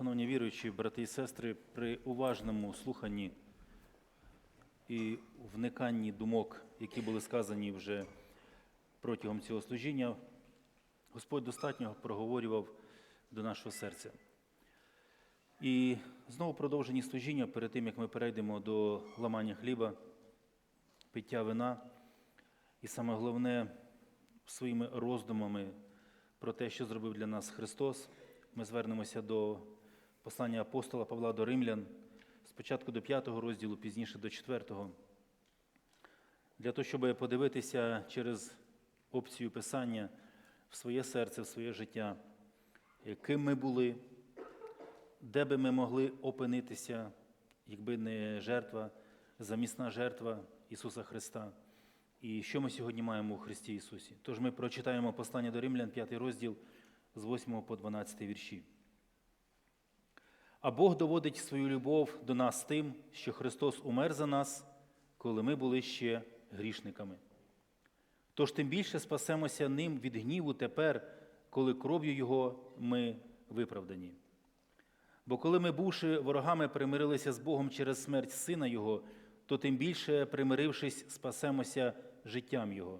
Шановні віруючі, брати і сестри, при уважному слуханні і вниканні думок, які були сказані вже протягом цього служіння, Господь достатньо проговорював до нашого серця. І знову продовжені служіння перед тим, як ми перейдемо до ламання хліба, пиття вина, і саме головне, своїми роздумами про те, що зробив для нас Христос, ми звернемося до послання апостола Павла до Римлян, спочатку до 5 розділу, пізніше до 4. Для того, щоб подивитися через опцію Писання в своє серце, в своє життя, ким ми були, де би ми могли опинитися, якби не жертва, замісна жертва Ісуса Христа. І що ми сьогодні маємо у Христі Ісусі? Тож ми прочитаємо послання до Римлян, 5 розділ з 8 по 12 вірші. А Бог доводить свою любов до нас тим, що Христос умер за нас, коли ми були ще грішниками. Тож тим більше спасемося ним від гніву тепер, коли кров'ю Його ми виправдані. Бо коли ми, бувши ворогами, примирилися з Богом через смерть Сина Його, то тим більше, примирившись, спасемося життям Його.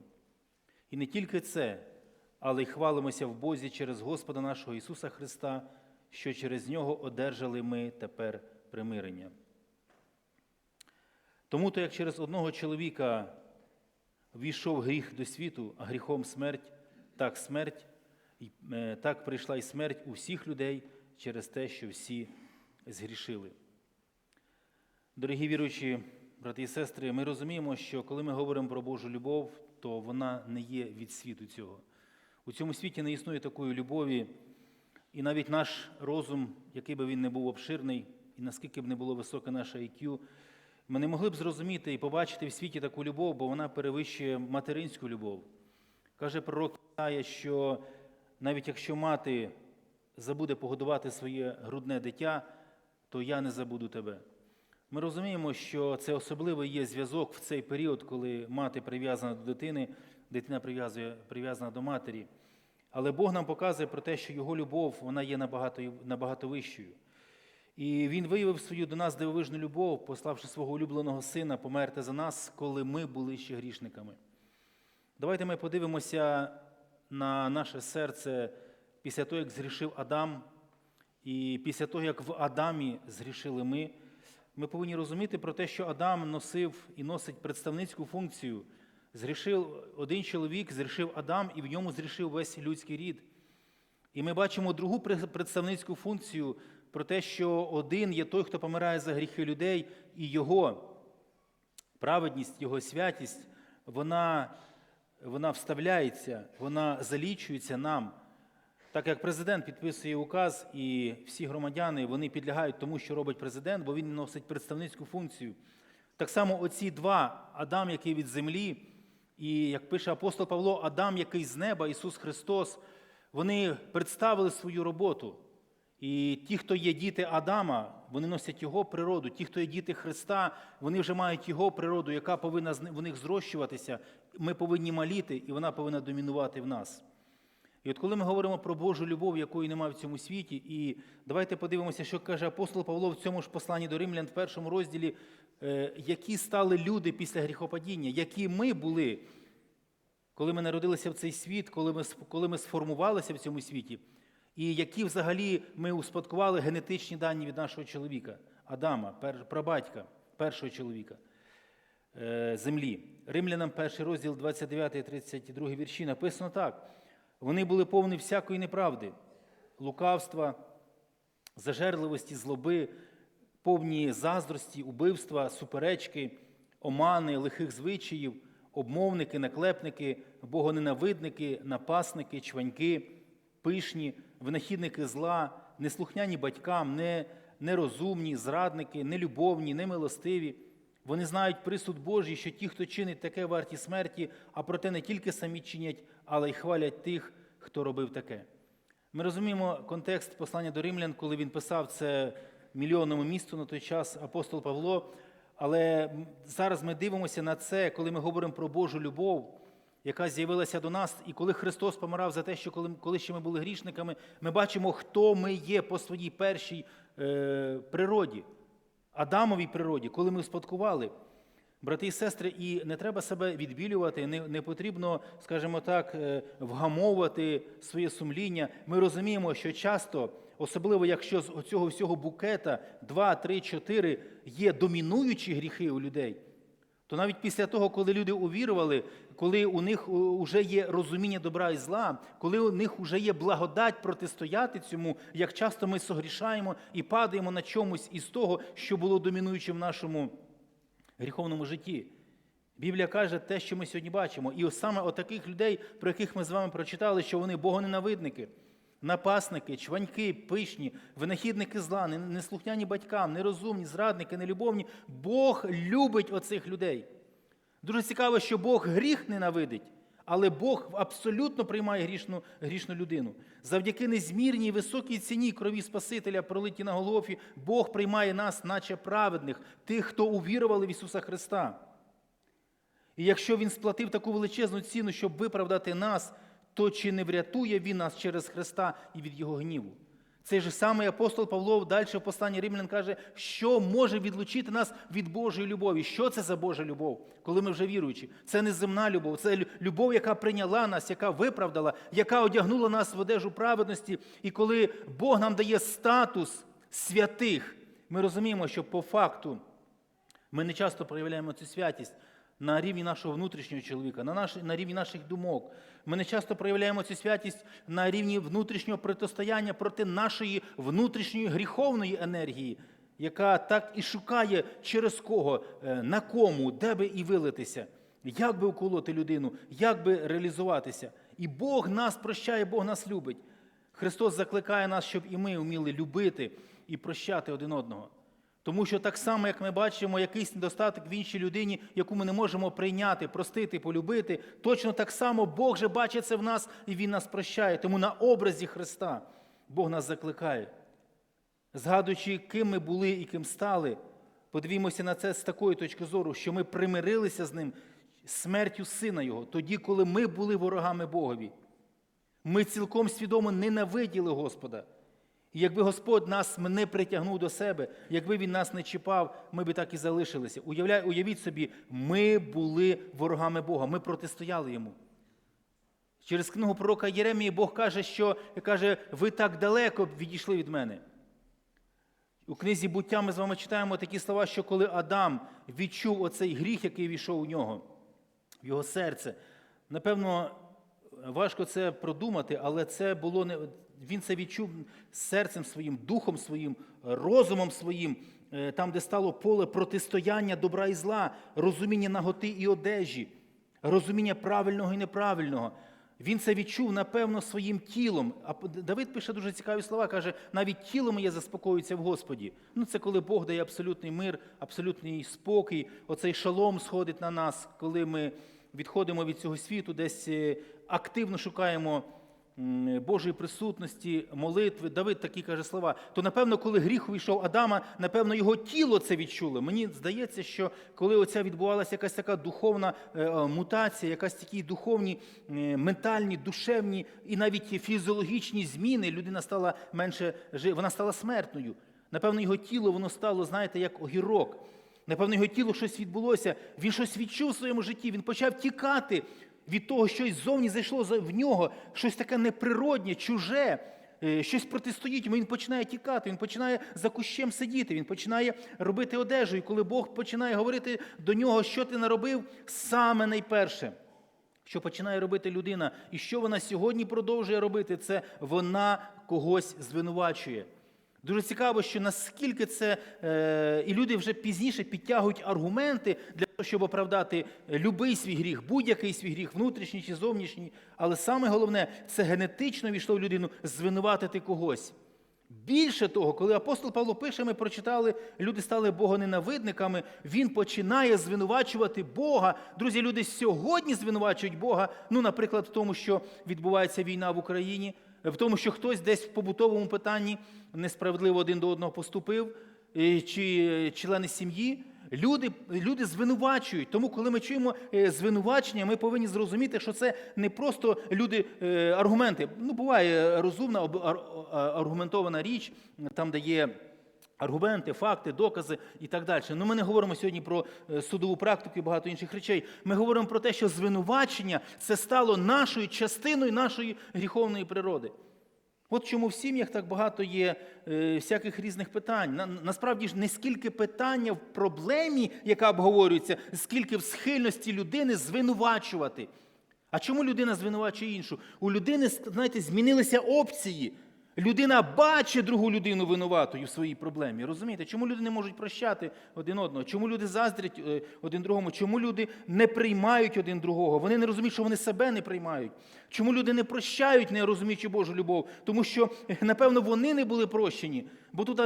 І не тільки це, але й хвалимося в Бозі через Господа нашого Ісуса Христа, що через Нього одержали ми тепер примирення. Тому то, як через одного чоловіка війшов гріх до світу, а гріхом смерть, так смерть, е, так прийшла і смерть у всіх людей через те, що всі згрішили. Дорогі віруючі, брати і сестри, ми розуміємо, що коли ми говоримо про Божу любов, то вона не є від світу цього. У цьому світі не існує такої любові, і навіть наш розум, який би він не був обширний, і наскільки б не було високе наше IQ, ми не могли б зрозуміти і побачити в світі таку любов, бо вона перевищує материнську любов. Каже пророк Ісая, що навіть якщо мати забуде погодувати своє грудне дитя, то я не забуду тебе. Ми розуміємо, що це особливий є зв'язок в цей період, коли мати прив'язана до дитини, дитина прив'язана до матері. Але Бог нам показує про те, що Його любов вона є набагато, набагато вищою. І Він виявив свою до нас дивовижну любов, пославши свого улюбленого сина померти за нас, коли ми були ще грішниками. Давайте ми подивимося на наше серце після того, як згрішив Адам, і після того, як в Адамі згрішили ми. Ми повинні розуміти про те, що Адам носив і носить представницьку функцію. Згрішив один чоловік, згрішив Адам, і в ньому згрішив весь людський рід. І ми бачимо другу представницьку функцію про те, що один є той, хто помирає за гріхи людей, і його праведність, його святість, вона, вона вставляється, вона залічується нам. Так як президент підписує указ, і всі громадяни вони підлягають тому, що робить президент, бо він носить представницьку функцію. Так само оці два Адам, який від землі, і як пише апостол Павло, Адам, який з неба, Ісус Христос, вони представили свою роботу. І ті, хто є діти Адама, вони носять його природу. Ті, хто є діти Христа, вони вже мають його природу, яка повинна в них зрощуватися. Ми повинні маліти, і вона повинна домінувати в нас. І от коли ми говоримо про Божу любов, якої немає в цьому світі, і давайте подивимося, що каже апостол Павло в цьому ж посланні до Римлян в першому розділі, е, які стали люди після гріхопадіння, які ми були, коли ми народилися в цей світ, коли ми, коли ми сформувалися в цьому світі, і які взагалі ми успадкували генетичні дані від нашого чоловіка, Адама, прабатька, першого чоловіка е, землі. Римлянам перший розділ 29 і 32 вірші написано так. Вони були повні всякої неправди, лукавства, зажерливості, злоби, повні заздрості, убивства, суперечки, омани, лихих звичаїв, обмовники, наклепники, богоненавидники, напасники, чваньки, пишні, винахідники зла, неслухняні батькам, не, нерозумні, зрадники, нелюбовні, немилостиві. Вони знають присуд Божий, що ті, хто чинить таке варті смерті, а проте не тільки самі чинять, але й хвалять тих, хто робив таке. Ми розуміємо контекст послання до римлян, коли він писав це мільйонному місту на той час апостол Павло. Але зараз ми дивимося на це, коли ми говоримо про Божу любов. яка з'явилася до нас. І коли Христос помирав за те, що коли, коли ще ми були грішниками, ми бачимо, хто ми є по своїй першій е, природі, Адамовій природі, коли ми спадкували. Брати і сестри, і не треба себе відбілювати, не, не потрібно, скажімо так, е, вгамовувати своє сумління. Ми розуміємо, що часто, особливо якщо з цього всього букета 2, 3, 4 є домінуючі гріхи у людей, то навіть після того, коли люди увірували, коли у них вже є розуміння добра і зла, коли у них вже є благодать протистояти цьому, як часто ми согрішаємо і падаємо на чомусь із того, що було домінуючим в нашому гріховному житті. Біблія каже те, що ми сьогодні бачимо. І саме от таких людей, про яких ми з вами прочитали, що вони богоненавидники, напасники, чваньки, пишні, винахідники зла, неслухняні батькам, нерозумні, зрадники, нелюбовні. Бог любить оцих людей. Дуже цікаво, що Бог гріх ненавидить, але Бог абсолютно приймає грішну, грішну людину. Завдяки незмірній і високій ціні крові Спасителя, пролиті на Голгофі, Бог приймає нас, наче праведних, тих, хто увірували в Ісуса Христа. І якщо Він сплатив таку величезну ціну, щоб виправдати нас, то чи не врятує Він нас через Христа і від Його гніву? Цей же самий апостол Павло далі в посланні Римлян каже, що може відлучити нас від Божої любові. Що це за Божа любов, коли ми вже віруючі? Це не земна любов, це любов, яка прийняла нас, яка виправдала, яка одягнула нас в одежу праведності. І коли Бог нам дає статус святих, ми розуміємо, що по факту ми не часто проявляємо цю святість на рівні нашого внутрішнього чоловіка, на, наш, на рівні наших думок. Ми не часто проявляємо цю святість на рівні внутрішнього протистояння проти нашої внутрішньої гріховної енергії, яка так і шукає через кого, е, на кому, де би і вилитися, як би уколоти людину, як би реалізуватися. І Бог нас прощає, Бог нас любить. Христос закликає нас, щоб і ми вміли любити і прощати один одного. Тому що так само, як ми бачимо якийсь недостаток в іншій людині, яку ми не можемо прийняти, простити, полюбити, точно так само Бог же бачить це в нас і Він нас прощає. Тому на образі Христа Бог нас закликає. Згадуючи, ким ми були і ким стали, подивімося на це з такої точки зору, що ми примирилися з ним смертю Сина Його, тоді, коли ми були ворогами Богові. Ми цілком свідомо ненавиділи Господа. І якби Господь нас не притягнув до себе, якби Він нас не чіпав, ми би так і залишилися. Уявляй, уявіть собі, ми були ворогами Бога, ми протистояли йому. Через книгу пророка Єремії Бог каже, що каже, ви так далеко відійшли від мене. У книзі буття ми з вами читаємо такі слова, що коли Адам відчув оцей гріх, який війшов у нього, в його серце, напевно, важко це продумати, але це було не він це відчув серцем своїм, духом своїм, розумом своїм, е, там, де стало поле протистояння добра і зла, розуміння наготи і одежі, розуміння правильного і неправильного. Він це відчув, напевно, своїм тілом. А Давид пише дуже цікаві слова, каже, навіть тіло моє заспокоюється в Господі. Ну, це коли Бог дає абсолютний мир, абсолютний спокій. Оцей шалом сходить на нас, коли ми відходимо від цього світу, десь е, активно шукаємо Божої присутності, молитви. Давид такі каже слова. То, напевно, коли гріх увійшов Адама, напевно, його тіло це відчуло. Мені здається, що коли оця відбувалася якась така духовна е, е, мутація, якась такі духовні, ментальні, душевні і навіть фізіологічні зміни, людина стала менше вона стала смертною. Напевно, його тіло воно стало, знаєте, як огірок. Напевно, його тіло щось відбулося, він щось відчув в своєму житті, він почав тікати від того, щось зовні зайшло в нього, щось таке неприроднє, чуже, е, щось протистоїть він починає тікати, він починає за кущем сидіти, він починає робити одежу. І коли Бог починає говорити до нього, що ти наробив, саме найперше, що починає робити людина, і що вона сьогодні продовжує робити, це вона когось звинувачує. Дуже цікаво, що наскільки це е, і люди вже пізніше підтягують аргументи для щоб оправдати любий свій гріх, будь-який свій гріх, внутрішній чи зовнішній. Але саме головне, це генетично війшло в людину звинуватити когось. Більше того, коли апостол Павло пише, ми прочитали, люди стали богоненавидниками, він починає звинувачувати Бога. Друзі, люди сьогодні звинувачують Бога, ну, наприклад, в тому, що відбувається війна в Україні, в тому, що хтось десь в побутовому питанні несправедливо один до одного поступив, е, чи члени сім'ї. Люди, люди звинувачують. Тому, коли ми чуємо е, звинувачення, ми повинні зрозуміти, що це не просто люди е, аргументи. Ну, буває розумна об- ар- а- аргументована річ, там, де є. Аргументи, факти, докази і так далі. Ну, ми не говоримо сьогодні про е, судову практику і багато інших речей. Ми говоримо про те, що звинувачення це стало нашою частиною нашої гріховної природи. От чому в сім'ях так багато є е, всяких різних питань. На, насправді ж не скільки питання в проблемі, яка обговорюється, скільки в схильності людини звинувачувати. А чому людина звинувачує іншу? У людини, знаєте, змінилися опції. Людина бачить другу людину винуватою в своїй проблемі. Розумієте, чому люди не можуть прощати один одного? Чому люди заздрять е, один другому? Чому люди не приймають один другого? Вони не розуміють, що вони себе не приймають. Чому люди не прощають, не розуміючи Божу любов? Тому що, е, напевно, вони не були прощені. Бо тут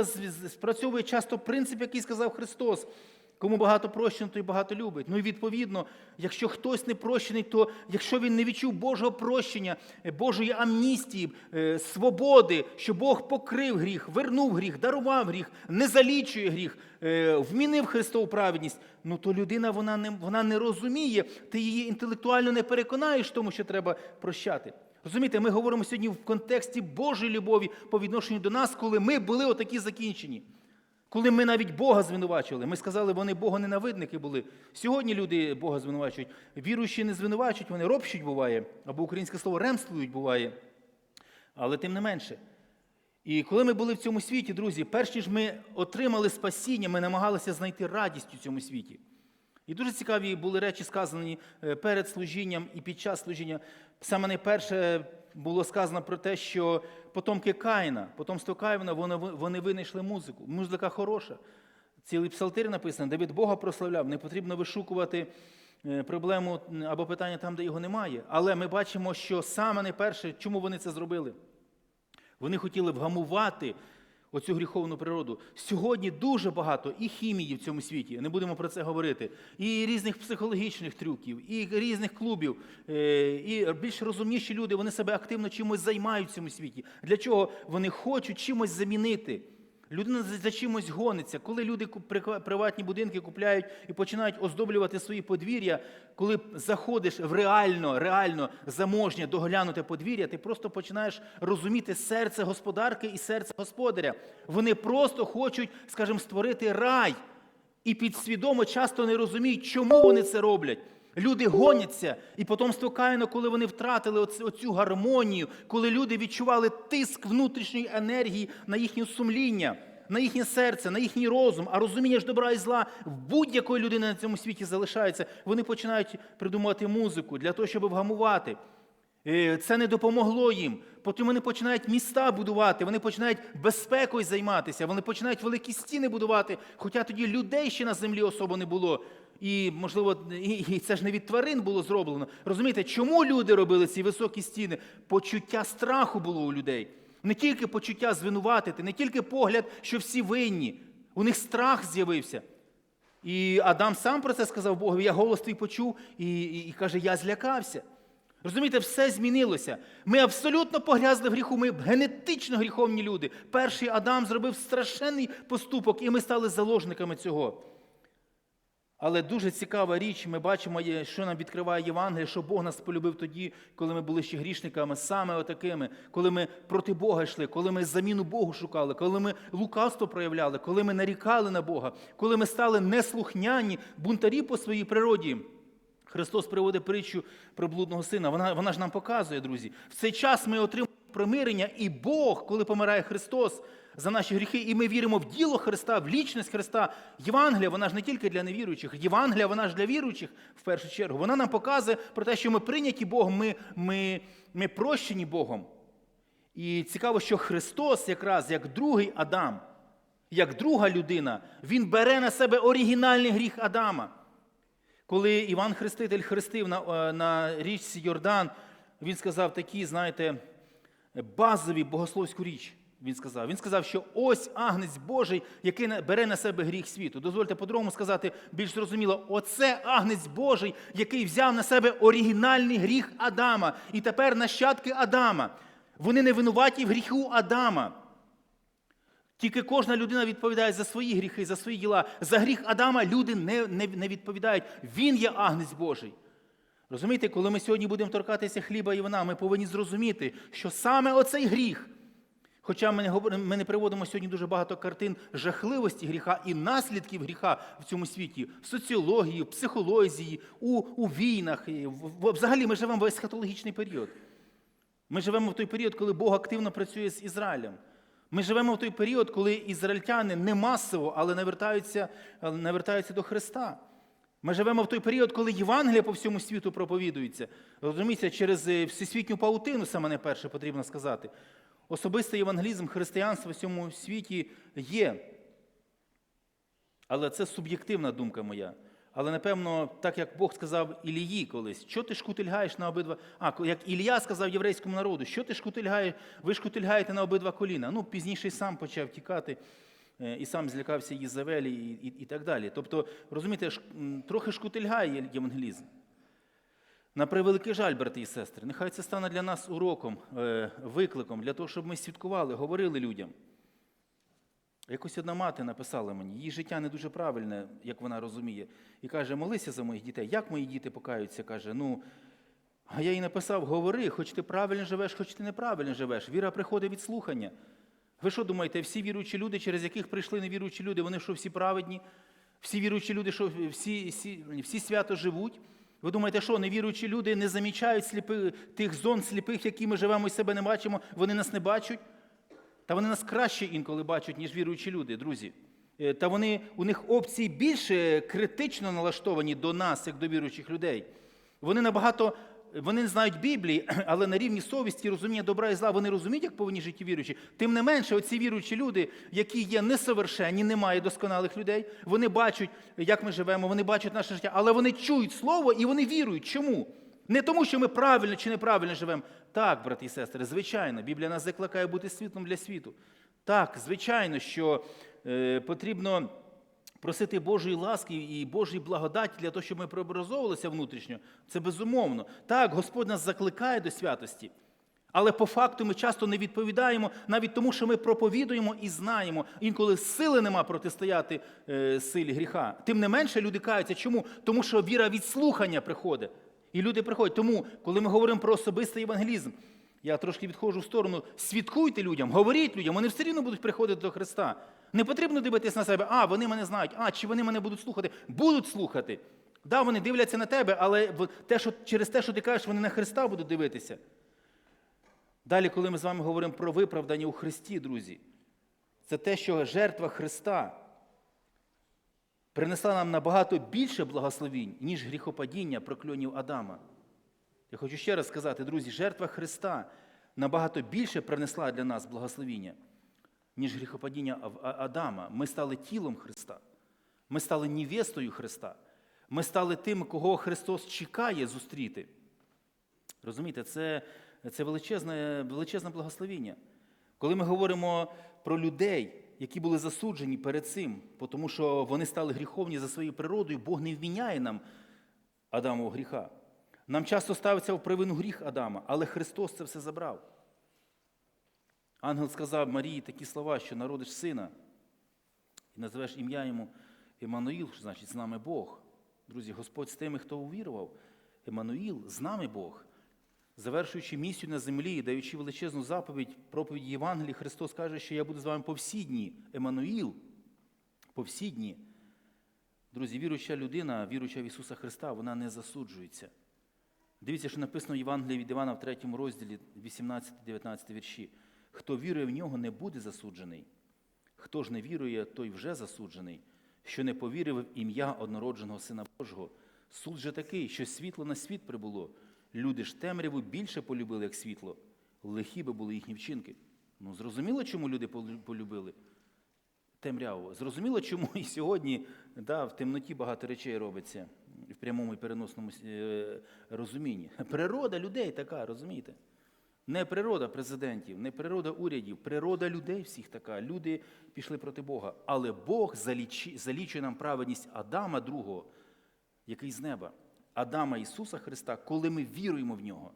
спрацьовує часто принцип, який сказав Христос. Кому багато прощено, той багато любить. Ну і відповідно, якщо хтось не прощений, то якщо він не відчув Божого прощення, е, Божої амністії, е, свободи, що Бог покрив гріх, вернув гріх, дарував гріх, не залічує гріх, е, вмінив Христову праведність, ну то людина вона не, вона не розуміє, ти її інтелектуально не переконаєш тому, що треба прощати. Розумієте, ми говоримо сьогодні в контексті Божої любові по відношенню до нас, коли ми були отакі закінчені. Коли ми навіть Бога звинувачували, ми сказали, вони богоненавидники були. Сьогодні люди Бога звинувачують. Віруючі не звинувачують, вони ропщуть буває, або українське слово ремствують буває. Але тим не менше. І коли ми були в цьому світі, друзі, перш ніж ми отримали спасіння, ми намагалися знайти радість у цьому світі. І дуже цікаві були речі сказані е, перед служінням і під час служіння. Саме найперше було сказано про те, що потомки Каїна, потомство Каїна, вони, вони винайшли музику. Музика хороша. Цілий псалтир написано, Давид Бога прославляв. Не потрібно вишукувати е, проблему або питання там, де його немає. Але ми бачимо, що саме найперше, чому вони це зробили? Вони хотіли вгамувати оцю гріховну природу. Сьогодні дуже багато і хімії в цьому світі, не будемо про це говорити, і різних психологічних трюків, і різних клубів, е, і більш розумніші люди, вони себе активно чимось займають в цьому світі. Для чого? Вони хочуть чимось замінити. Людина за чимось гониться. Коли люди приватні будинки купляють і починають оздоблювати свої подвір'я, коли заходиш в реально, реально заможнє доглянуте подвір'я, ти просто починаєш розуміти серце господарки і серце господаря. Вони просто хочуть, скажімо, створити рай. І підсвідомо часто не розуміють, чому вони це роблять. Люди гоняться, і потомство Каїна, коли вони втратили оцю гармонію, коли люди відчували тиск внутрішньої енергії на їхнє сумління, на їхнє серце, на їхній розум, а розуміння ж добра і зла в будь-якої людини на цьому світі залишається, вони починають придумувати музику для того, щоб вгамувати. Е, Це не допомогло їм. Потім вони починають міста будувати, вони починають безпекою займатися, вони починають великі стіни будувати, хоча тоді людей ще на землі особо не було. І, можливо, і це ж не від тварин було зроблено. Розумієте, чому люди робили ці високі стіни? Почуття страху було у людей. Не тільки почуття звинуватити, не тільки погляд, що всі винні. У них страх з'явився. І Адам сам про це сказав Богові, я голос твій почув і, і, і каже, я злякався. Розумієте, все змінилося. Ми абсолютно погрязли в гріху, ми генетично гріховні люди. Перший Адам зробив страшенний поступок, і ми стали заложниками цього. Але дуже цікава річ, ми бачимо, що нам відкриває Євангеліє, що Бог нас полюбив тоді, коли ми були ще грішниками, саме отакими, коли ми проти Бога йшли, коли ми заміну Богу шукали, коли ми лукавство проявляли, коли ми нарікали на Бога, коли ми стали неслухняні, бунтарі по своїй природі. Христос приводить притчу про блудного сина. Вона, вона ж нам показує, друзі. В цей час ми отримуємо примирення, і Бог, коли помирає Христос за наші гріхи, і ми віримо в діло Христа, в лічність Христа. Євангелія, вона ж не тільки для невіруючих. Євангелія, вона ж для віруючих в першу чергу. Вона нам показує про те, що ми прийняті Богом, ми, ми, ми прощені Богом. І цікаво, що Христос, якраз як другий Адам, як друга людина, Він бере на себе оригінальний гріх Адама. Коли Іван Хреститель хрестив на, е, на річці Йордан, він сказав такі, знаєте, базові богословську річ. Він сказав, він сказав, що ось агнець Божий, який бере на себе гріх світу. Дозвольте по-другому сказати більш зрозуміло, оце агнець Божий, який взяв на себе оригінальний гріх Адама. І тепер нащадки Адама. Вони не винуваті в гріху Адама. Тільки кожна людина відповідає за свої гріхи, за свої діла. За гріх Адама люди не, не, не відповідають. Він є агнець Божий. Розумієте, коли ми сьогодні будемо торкатися хліба і вина, ми повинні зрозуміти, що саме оцей гріх. Хоча ми не, говоримо, ми не приводимо сьогодні дуже багато картин жахливості гріха і наслідків гріха в цьому світі, в соціології, в психології, у, у війнах. Взагалі ми живемо в есхатологічний період. Ми живемо в той період, коли Бог активно працює з Ізраїлем. Ми живемо в той період, коли ізраїльтяни не масово, але навертаються, навертаються до Христа. Ми живемо в той період, коли Євангелія по всьому світу проповідується. Розумієте, через е, всесвітню паутину, саме найперше потрібно сказати. Особистий євангелізм християнства в цьому світі є. Але це суб'єктивна думка моя. Але напевно, так як Бог сказав Ілії колись, що ти шкутильгаєш на обидва. А, як Ілія сказав єврейському народу, що ти шкутильгаєш, ви шкутильгаєте на обидва коліна. Ну, пізніше сам почав тікати е, і сам злякався Єзавелі і, і, і так далі. Тобто, розумієте, трохи шкутильгає євангелізм. На превеликий жаль, брати і сестри, нехай це стане для нас уроком, е, викликом, для того, щоб ми свідкували, говорили людям. Якось одна мати написала мені, її життя не дуже правильне, як вона розуміє, і каже: молися за моїх дітей. Як мої діти покаються? каже, ну. А я їй написав: говори, хоч ти правильно живеш, хоч ти неправильно живеш. Віра приходить від слухання. Ви що думаєте, всі віруючі люди, через яких прийшли невіруючі люди, вони що всі праведні? Всі віруючі люди, що всі, всі, всі свято живуть? Ви думаєте, що невіруючі люди не замічають сліпи, тих зон сліпих, які ми живемо і себе не бачимо, вони нас не бачать? Та вони нас краще інколи бачать, ніж віруючі люди, друзі. Е, Та вони, у них опції більше критично налаштовані до нас, як до віруючих людей. Вони набагато, вони не знають Біблії, але на рівні совісті, розуміння добра і зла, вони розуміють, як повинні жити віруючі. Тим не менше, оці віруючі люди, які є несовершенні, немає досконалих людей, вони бачать, як ми живемо, вони бачать наше життя, але вони чують слово і вони вірують. Чому? Не тому, що ми правильно чи неправильно живемо. Так, брати і сестри, звичайно, Біблія нас закликає бути світлом для світу. Так, звичайно, що е, потрібно просити Божої ласки і Божої благодаті для того, щоб ми преобразовувалися внутрішньо. Це безумовно. Так, Господь нас закликає до святості. Але по факту ми часто не відповідаємо навіть тому, що ми проповідуємо і знаємо. Інколи сили нема протистояти е, силі гріха. Тим не менше люди каються. Чому? Тому що віра від слухання приходить. І люди приходять. Тому, коли ми говоримо про особистий евангелізм, я трошки відходжу в сторону, свідкуйте людям, говоріть людям, вони все рівно будуть приходити до Христа. Не потрібно дивитись на себе, а вони мене знають, а чи вони мене будуть слухати? Будуть слухати. Да, вони дивляться на тебе, але те, що, через те, що ти кажеш, вони на Христа будуть дивитися. Далі, коли ми з вами говоримо про виправдання у Христі, друзі, це те, що жертва Христа принесла нам набагато більше благословінь, ніж гріхопадіння прокльонів Адама. Я хочу ще раз сказати, друзі, жертва Христа набагато більше принесла для нас благословіння, ніж гріхопадіння Адама. Ми стали тілом Христа. Ми стали невестою Христа. Ми стали тим, кого Христос чекає зустріти. Розумієте, це, це величезне, величезне благословіння. Коли ми говоримо про людей, які були засуджені перед цим, тому що вони стали гріховні за своєю природою, Бог не вміняє нам Адамового гріха. Нам часто ставиться в провину гріх Адама, але Христос це все забрав. Ангел сказав Марії такі слова, що народиш сина і називеш ім'я йому Еммануїл, що значить з нами Бог. Друзі, Господь з тими, хто увірував. Еммануїл, з нами Бог. Завершуючи місію на землі, даючи величезну заповідь проповіді Євангелії, Христос каже, що я буду з вами по всі. Еммануїл, по. Друзі, віруюча людина, віруюча в Ісуса Христа, вона не засуджується. Дивіться, що написано в Євангелії від Івана в 3 розділі 18-19 вірші. Хто вірує в нього, не буде засуджений. Хто ж не вірує, той вже засуджений, що не повірив в ім'я однородженого Сина Божого. Суд же такий, що світло на світ прибуло. Люди ж темряву більше полюбили, як світло. Лихі би були їхні вчинки. Ну, зрозуміло, чому люди полюбили темряву. Зрозуміло, чому і сьогодні да, в темноті багато речей робиться в прямому і переносному е, розумінні. Природа людей така, розумієте? Не природа президентів, не природа урядів, природа людей всіх така. Люди пішли проти Бога. Але Бог залічує нам праведність Адама другого, який з неба. Адама Ісуса Христа, коли ми віруємо в нього.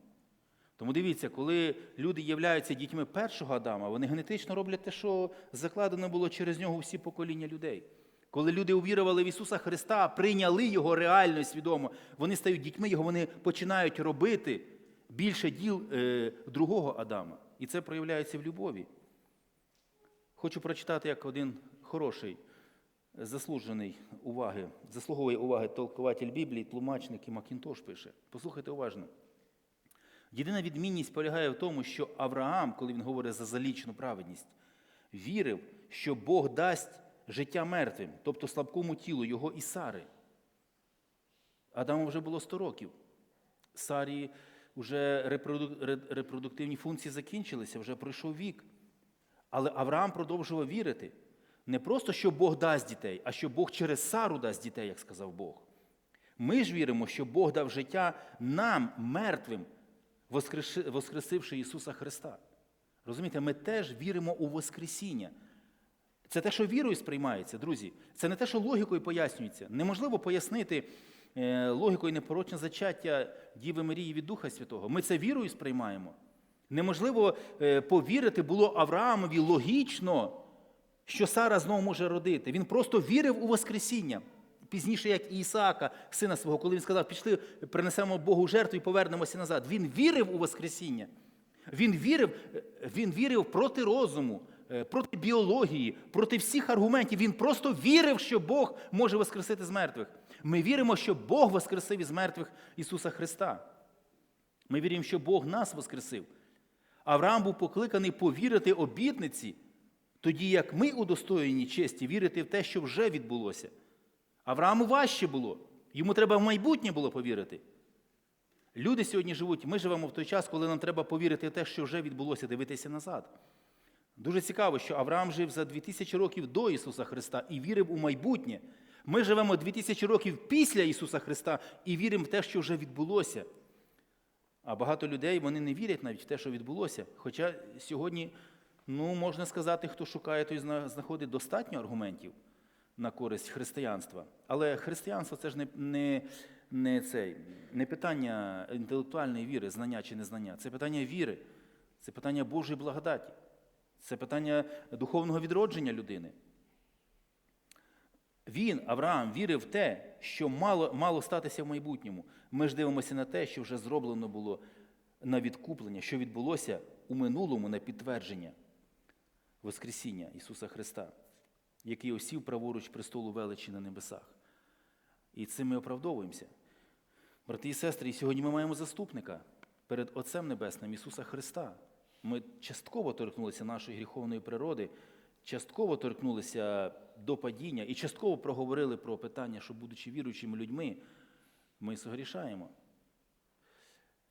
Тому дивіться, коли люди являються дітьми першого Адама, вони генетично роблять те, що закладено було через нього всі покоління людей. Коли люди увірували в Ісуса Христа, прийняли Його реально свідомо, вони стають дітьми Його, вони починають робити більше діл е, другого Адама. І це проявляється в любові. Хочу прочитати, як один хороший, заслужений уваги, заслуговує уваги толкователь Біблії, тлумачник і Макінтош пише. Послухайте уважно. Єдина відмінність полягає в тому, що Авраам, коли він говорить за залічну праведність, вірив, що Бог дасть життя мертвим, тобто слабкому тілу його і Сари. Адаму вже було 100 років. Сарі вже репродуктивні функції закінчилися, вже пройшов вік. Але Авраам продовжував вірити. Не просто, що Бог дасть дітей, а що Бог через Сару дасть дітей, як сказав Бог. Ми ж віримо, що Бог дав життя нам, мертвим, воскресивши Ісуса Христа. Розумієте, ми теж віримо у Воскресіння. Це те, що вірою сприймається, друзі. Це не те, що логікою пояснюється. Неможливо пояснити логікою непорочне зачаття Діви Марії від Духа Святого. Ми це вірою сприймаємо. Неможливо е, повірити було Авраамові логічно, що Сара знову може родити. Він просто вірив у Воскресіння. Пізніше, як і Ісаака, сина свого, коли він сказав, пішли, принесемо Богу жертву і повернемося назад. Він вірив у Воскресіння. Він вірив, е, він вірив проти розуму, е, проти біології, проти всіх аргументів. Він просто вірив, що Бог може воскресити з мертвих. Ми віримо, що Бог воскресив із мертвих Ісуса Христа. Ми віримо, що Бог нас воскресив. Авраам був покликаний повірити обітниці, тоді як ми удостоєні честі вірити в те, що вже відбулося. Аврааму важче було. Йому треба в майбутнє було повірити. Люди сьогодні живуть, ми живемо в той час, коли нам треба повірити в те, що вже відбулося, дивитися назад. Дуже цікаво, що Авраам жив за 2000 років до Ісуса Христа і вірив у майбутнє. Ми живемо 2000 років після Ісуса Христа і віримо в те, що вже відбулося. А багато людей вони не вірять навіть в те, що відбулося. Хоча сьогодні, ну, можна сказати, хто шукає, той знаходить достатньо аргументів на користь християнства. Але християнство це ж не, не, не, цей, не питання інтелектуальної віри, знання чи незнання. Це питання віри, це питання Божої благодаті, це питання духовного відродження людини. Він, Авраам, вірив в те, що мало, мало статися в майбутньому. Ми ж дивимося на те, що вже зроблено було на відкуплення, що відбулося у минулому на підтвердження Воскресіння Ісуса Христа, який осів праворуч престолу величі на небесах. І цим ми оправдовуємося. Брати і сестри, і сьогодні ми маємо заступника перед Отцем Небесним Ісуса Христа. Ми частково торкнулися нашої гріховної природи, частково торкнулися до падіння і частково проговорили про питання, що, будучи віруючими людьми, ми согрішаємо.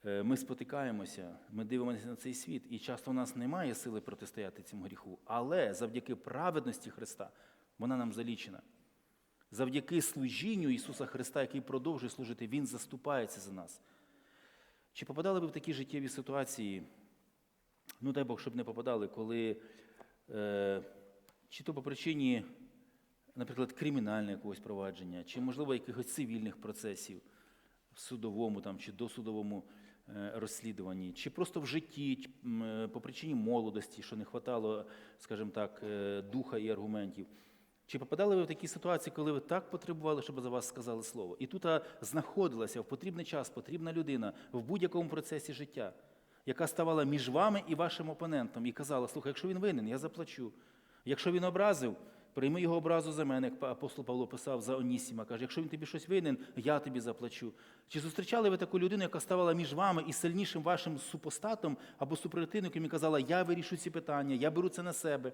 Е, Ми спотикаємося, ми дивимося на цей світ, і часто в нас немає сили протистояти цьому гріху. Але завдяки праведності Христа вона нам залічена. Завдяки служінню Ісуса Христа, який продовжує служити, Він заступається за нас. Чи попадали ви в такі життєві ситуації? Ну, дай Бог, щоб не попадали, коли е, чи то по причині, наприклад, кримінального якогось провадження, чи, можливо, якихось цивільних процесів в судовому там, чи досудовому е, розслідуванні, чи просто в житті, е, по причині молодості, що не хватало, скажімо так, е, духа і аргументів. Чи попадали ви в такі ситуації, коли ви так потребували, щоб за вас сказали слово? І тут знаходилася в потрібний час потрібна людина в будь-якому процесі життя, яка ставала між вами і вашим опонентом і казала: слухай, якщо він винен, я заплачу. Якщо він образив, прийми його образу за мене, як апостол Павло писав за Онісіма. Каже, якщо він тобі щось винен, я тобі заплачу. Чи зустрічали ви таку людину, яка ставала між вами і сильнішим вашим супостатом або супротивником і казала, я вирішу ці питання, я беру це на себе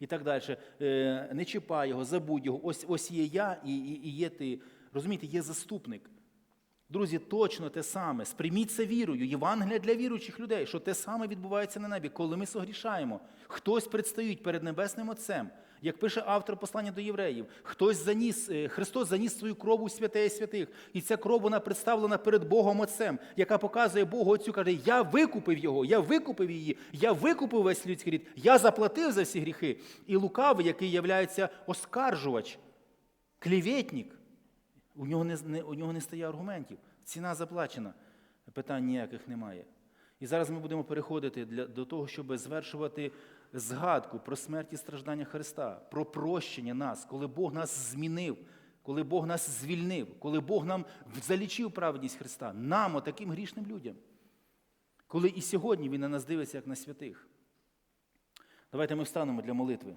і так далі. Е, Не чіпай його, забудь його. Ось, ось є я і, і, і є ти. Розумієте, є заступник. Друзі, точно те саме. Сприйміть це вірою. Євангелія для віруючих людей, що те саме відбувається на небі, коли ми согрішаємо. Хтось предстоїть перед Небесним Отцем. Як пише автор послання до євреїв, хтось заніс, е, Христос заніс свою кров у святе і святих, і ця кров вона представлена перед Богом Отцем, яка показує Богу Отцю, каже: Я викупив його, я викупив її, я викупив весь людський рід, я заплатив за всі гріхи. І лукавий, який являється оскаржувач, клівєтник, у нього не, не, у нього не стає аргументів. Ціна заплачена, питань ніяких немає. І зараз ми будемо переходити для, до того, щоб звершувати згадку про смерть і страждання Христа, про прощення нас, коли Бог нас змінив, коли Бог нас звільнив, коли Бог нам залічив праведність Христа, нам, отаким грішним людям. Коли і сьогодні Він на нас дивиться, як на святих. Давайте ми встанемо для молитви.